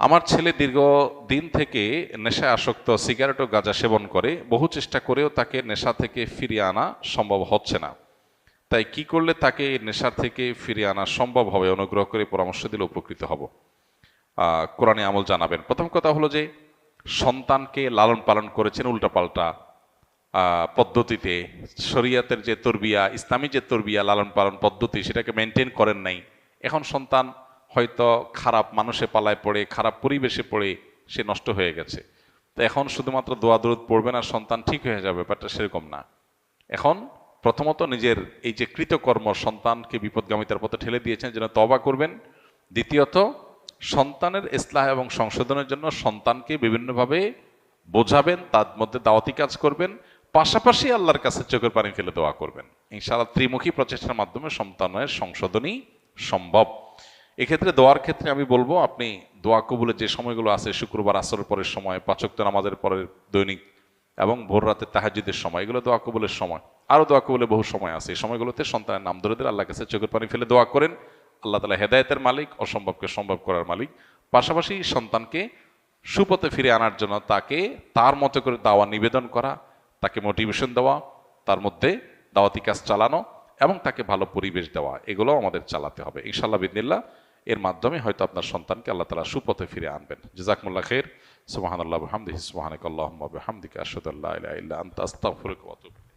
আমার ছেলে দীর্ঘ দিন থেকে নেশায় আসক্ত, সিগারেট ও গাঁজা সেবন করে। বহু চেষ্টা করেও তাকে নেশা থেকে ফিরিয়ে আনা সম্ভব হচ্ছে না। তাই কি করলে তাকে নেশা থেকে ফিরিয়ে আনা সম্ভব হবে? অনুগ্রহ করে পরামর্শ দিলে উপকৃত হব। কোরআনে আমল জানাবেন। প্রথম কথা হলো যে, সন্তানকে লালন পালন করেছেন উল্টাপাল্টা পদ্ধতিতে। শরিয়াতের যে তরবিয়া, ইসলামী যে তরবিয়া লালন পালন পদ্ধতি, সেটাকে মেনটেন করেন নাই। এখন সন্তান হয়তো খারাপ মানুষে পালায় পড়ে, খারাপ পরিবেশে পড়ে সে নষ্ট হয়ে গেছে। তো এখন শুধুমাত্র দোয়া দরুদ পড়বে না সন্তান ঠিক হয়ে যাবে, ব্যাপারটা সেরকম না। এখন প্রথমত নিজের এই যে কৃতকর্ম, সন্তানকে বিপদগামিতার পথে ঠেলে দিয়েছেন যেন তবা করবেন। দ্বিতীয়ত, সন্তানের ইসলাহ এবং সংশোধনের জন্য সন্তানকে বিভিন্নভাবে বোঝাবেন, তার মধ্যে দাওয়াতি কাজ করবেন, পাশাপাশি আল্লাহর কাছে চোখের পানি ফেলে দোয়া করবেন। ইনশাআল্লাহ ত্রিমুখী প্রচেষ্টার মাধ্যমে সন্তানের সংশোধনই সম্ভব। এক্ষেত্রে দোয়ার ক্ষেত্রে আমি বলব, আপনি দোয়া কবুলের যে সময়গুলো আছে, শুক্রবার আসরের পরের সময় পাচক্ত নামাজের পরের দৈনিক এবং ভোর রাতে তাহাজুদের সময়, এগুলো দোয়া কবুলের সময়। আরও দোয়া কবুলের বহু সময় আছে। এই সময়গুলোতে সন্তানের নাম ধরে দিলে আল্লাহ কাছে চোখের পানি ফেলে দোয়া করেন। আল্লাহ তালা হেদায়তের মালিক, অসম্ভবকে সম্ভব করার মালিক। পাশাপাশি সন্তানকে সুপথে ফিরে আনার জন্য তাকে তার মতো করে দাওয়া নিবেদন করা, তাকে মোটিভেশন দেওয়া, তার মধ্যে দাওয়াতি কাজ চালানো এবং তাকে ভালো পরিবেশ দেওয়া এগুলো আমাদের চালাতে হবে। ইনশাল্লাহ বিদিল্লা এর মাধ্যমে হয়তো আপনার সন্তানকে আল্লাহ তালা সুপথে ফিরে আনবেন। জাজাকমুল্লাহ খের সুবাহান আল্লাহ হামদি সুবাহানিক আল্লাহ হামদিকে আশদুল্লাহ আন্তা আতুবু